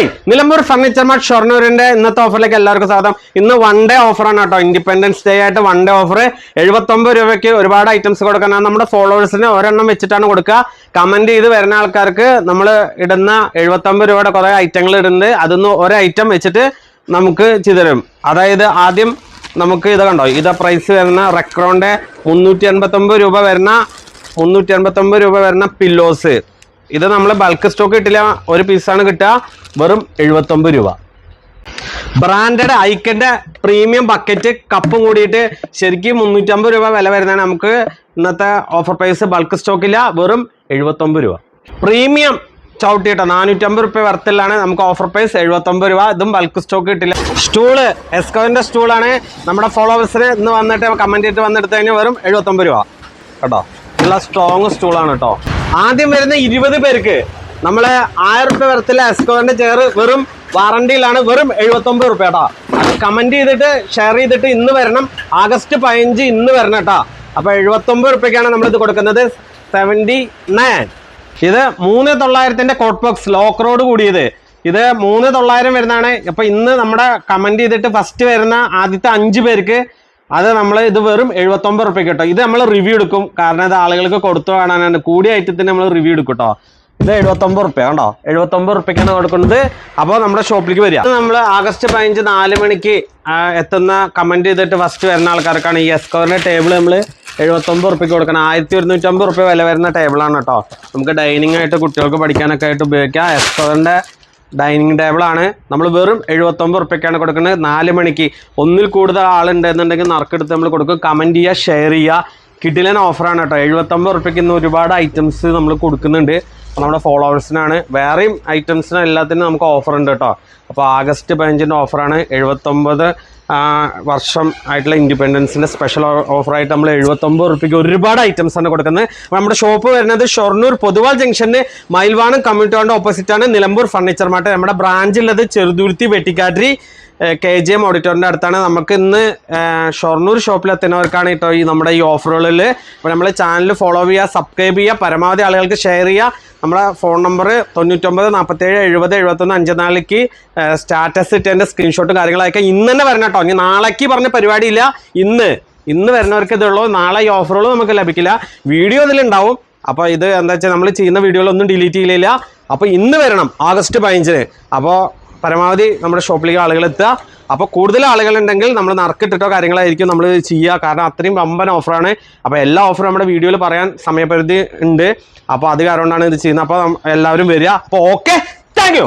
Hi Nilambur furniture mart ഷൊർണൂരിന്റെ ഇന്നത്തെ ഓഫറിലേക്ക് എല്ലാവർക്കും സ്വാഗതം. ഇന്ന് വൺ ഡേ ഓഫറാണ് കേട്ടോ. ഇൻഡിപെൻഡൻസ് ഡേ ആയിട്ട് വൺ ഡേ ഓഫർ എഴുപത്തൊമ്പത് രൂപയ്ക്ക് ഒരുപാട് ഐറ്റംസ് കൊടുക്കാനാണ് നമ്മുടെ ഫോളോവേഴ്സിന് ഒരെണ്ണം വെച്ചിട്ടാണ് കൊടുക്കുക. കമന്റ് ചെയ്ത് വരുന്ന ആൾക്കാർക്ക് നമ്മൾ ഇടുന്ന എഴുപത്തൊമ്പത് രൂപയുടെ കുറെ ഐറ്റങ്ങൾ ഇടുന്നത്. അതൊന്ന് ഒരു ഐറ്റം വെച്ചിട്ട് നമുക്ക് ചിതരും. അതായത് ആദ്യം നമുക്ക് ഇത് കണ്ടോ? ഇത് പ്രൈസ് വരുന്ന റെക്രോന്റെ മുന്നൂറ്റി രൂപ വരുന്ന മുന്നൂറ്റി രൂപ വരുന്ന പില്ലോസ് ഇത് നമ്മൾ ബൾക്ക് സ്റ്റോക്ക് കിട്ടില്ല ഒരു പീസാണ് കിട്ടുക. വെറും എഴുപത്തൊമ്പത് രൂപ. ബ്രാൻഡഡ് ഐക്കന്റെ പ്രീമിയം ബക്കറ്റ് കപ്പും കൂടിയിട്ട് ശരിക്കും മുന്നൂറ്റമ്പത് രൂപ വില വരുന്നതാണ്. നമുക്ക് ഇന്നത്തെ ഓഫർ പ്രൈസ് ബൾക്ക് സ്റ്റോക്കില്ല വെറും എഴുപത്തൊമ്പത് രൂപ. പ്രീമിയം ചവിട്ടി കേട്ടോ. നാനൂറ്റമ്പത് റുപ്യ വർത്തിലാണ് നമുക്ക് ഓഫർ പ്രൈസ് എഴുപത്തൊമ്പത് രൂപ. ഇതും ബൾക്ക് സ്റ്റോക്ക് കിട്ടില്ല സ്റ്റൂൾ എസ്കോവിന്റെ സ്റ്റൂളാണ് നമ്മുടെ ഫോളോവേഴ്സിന് ഇന്ന് വന്നിട്ട് കമന്റ് ചെയ്തിട്ട് വന്നെടുത്ത് കഴിഞ്ഞാൽ വെറും എഴുപത്തൊമ്പത് രൂപ. കേട്ടോ. നല്ല സ്ട്രോങ് സ്റ്റൂളാണ് കേട്ടോ. ആദ്യം വരുന്ന ഇരുപത് പേർക്ക് നമ്മളെ ആയിരം റുപ്യ വരത്തിലെ എസ്കോറിന്റെ ചെയർ വെറും വാറണ്ടിയിലാണ് വെറും എഴുപത്തൊമ്പത് റുപ്യ കേട്ടോ കമന്റ് ചെയ്തിട്ട് ഷെയർ ചെയ്തിട്ട് ഇന്ന് വരണം. ആഗസ്റ്റ് പതിനഞ്ച് ഇന്ന് വരണം കേട്ടോ അപ്പൊ എഴുപത്തൊമ്പത് റുപ്യക്കാണ് നമ്മളിത് കൊടുക്കുന്നത്. സെവന്റി നയൻ ഇത് മൂന്ന് തൊള്ളായിരത്തിന്റെ കോട്ട് ബോക്സ് ലോക്ക് റോഡ് കൂടിയത്. ഇത് മൂന്ന് തൊള്ളായിരം വരുന്നതാണ്. അപ്പൊ ഇന്ന് നമ്മുടെ കമന്റ് ചെയ്തിട്ട് ഫസ്റ്റ് വരുന്ന ആദ്യത്തെ അഞ്ച് പേർക്ക് അത് നമ്മൾ ഇത് വെറും എഴുപത്തൊമ്പത് റുപ്യ കേട്ടോ. ഇത് നമ്മൾ റിവ്യൂ എടുക്കും. കാരണം ഇത് ആളുകൾക്ക് കൊടുത്തു കാണാനാണ്. കൂടിയ ഐറ്റത്തിന് നമ്മൾ റിവ്യൂ എടുക്കും കേട്ടോ. ഇത് എഴുപത്തൊമ്പത് റുപ്യ കണ്ടോ? എഴുപത്തൊമ്പത് റുപ്യക്കാണ് കൊടുക്കുന്നത്. അപ്പോൾ നമ്മുടെ ഷോപ്പിലേക്ക് വരിക. നമ്മൾ ആഗസ്റ്റ് പതിനഞ്ച് നാല് മണിക്ക് എത്തുന്ന കമന്റ് ചെയ്തിട്ട് ഫസ്റ്റ് വരുന്ന ആൾക്കാർക്കാണ് ഈ എസ്കോറിന്റെ ടേബിൾ നമ്മൾ എഴുപത്തൊമ്പത് റുപ്യക്ക് കൊടുക്കണം. ആയിരത്തി ഒരുന്നൂറ്റമ്പത് റുപ്യ വില വരുന്ന ടേബിളാണ് കേട്ടോ. നമുക്ക് ഡൈനിങ് ആയിട്ട് കുട്ടികൾക്ക് പഠിക്കാനൊക്കെ ആയിട്ട് ഉപയോഗിക്കാം. എസ്കോറിന്റെ ഡൈനിങ് ടേബിൾ ആണ്. നമ്മൾ വെറും എഴുപത്തൊമ്പത് റുപ്യക്കാണ് കൊടുക്കുന്നത്. നാല് മണിക്ക് ഒന്നിൽ കൂടുതൽ ആളുണ്ടെന്നുണ്ടെങ്കിൽ നറുക്കെടുത്ത് നമ്മൾ കൊടുക്കും. കമന്റ് ചെയ്യുക ഷെയർ ചെയ്യുക. കിഡിലൻ ഓഫറാണ് കേട്ടോ. എഴുപത്തൊമ്പത് റുപ്യക്ക് ഇന്ന് ഒരുപാട് ഐറ്റംസ് നമ്മൾ കൊടുക്കുന്നുണ്ട്. നമ്മുടെ ഫോളോവേഴ്സിനാണ്. വേറെയും ഐറ്റംസിനും എല്ലാത്തിനും നമുക്ക് ഓഫർ ഉണ്ട് കേട്ടോ. അപ്പോൾ ആഗസ്റ്റ് പതിനഞ്ചിന്റെ ഓഫറാണ് എഴുപത്തൊമ്പത് വർഷം ആയിട്ടുള്ള ഇൻഡിപെൻഡൻസിന്റെ സ്പെഷ്യൽ ഓഫറായിട്ട് നമ്മൾ എഴുപത്തൊമ്പത് റുപ്യക്ക് ഒരുപാട് ഐറ്റംസ് ആണ് കൊടുക്കുന്നത്. നമ്മുടെ ഷോപ്പ് വരുന്നത് ഷൊർണൂർ പൊതുവാൾ ജംഗ്ഷന് മയിൽവാണം ഓപ്പോസിറ്റ് ആണ് നിലമ്പൂർ ഫർണിച്ചർ മാർട്ട് നമ്മുടെ ബ്രാഞ്ചുള്ളത് ചെറുതുരുത്തി വെട്ടിക്കാട്ടി കെ ജി എം ഓഡിറ്റോറിന്റെ അടുത്താണ്. നമുക്ക് ഇന്ന് ഷൊർണൂർ ഷോപ്പിൽ എത്തുന്നവർക്കാണ് കേട്ടോ ഈ നമ്മുടെ ഈ ഓഫറുകളിൽ നമ്മൾ ചാനൽ ഫോളോ ചെയ്യുക സബ്സ്ക്രൈബ് ചെയ്യുക പരമാവധി ആളുകൾക്ക് ഷെയർ ചെയ്യുക നമ്മുടെ ഫോൺ നമ്പർ തൊണ്ണൂറ്റൊമ്പത് നാൽപ്പത്തേഴ് എഴുപത് എഴുപത്തൊന്ന് അഞ്ച് സ്റ്റാറ്റസ് സ്റ്റാറ്റസ് ഇട്ടതിന്റെ സ്ക്രീൻഷോട്ടും കാര്യങ്ങളൊക്കെ ഇന്ന് തന്നെ വരണം കേട്ടോ. ഇനി നാളേക്ക് പറഞ്ഞ പരിപാടിയില്ല. ഇന്ന്. ഇന്ന് വരുന്നവർക്ക് ഇതുള്ളൂ നാളെ ഈ ഓഫറുകൾ നമുക്ക് ലഭിക്കില്ല. വീഡിയോ ഇതിലുണ്ടാവും. അപ്പോൾ ഇത് എന്താ വെച്ചാൽ നമ്മൾ ചെയ്യുന്ന വീഡിയോകളൊന്നും ഡിലീറ്റ് ചെയ്യില്ല അപ്പോൾ ഇന്ന് വരണം. ആഗസ്റ്റ് പതിനഞ്ചിന്. അപ്പോൾ പരമാവധി നമ്മുടെ ഷോപ്പിലേക്ക് ആളുകൾ എത്തുക അപ്പോൾ കൂടുതൽ ആളുകളുണ്ടെങ്കിൽ നമ്മൾ നറുക്കിട്ടിട്ടോ കാര്യങ്ങളായിരിക്കും നമ്മൾ ചെയ്യുക. കാരണം അത്രയും വമ്പൻ ഓഫറാണ് അപ്പോൾ എല്ലാ ഓഫറും നമ്മുടെ വീഡിയോയിൽ പറയാൻ സമയപരിധി ഉണ്ട്. അപ്പോൾ അത് കാരണമാണ് ഇത് ചെയ്യുന്നത്. അപ്പോൾ എല്ലാവരും വരിക. അപ്പോൾ ഓക്കെ താങ്ക്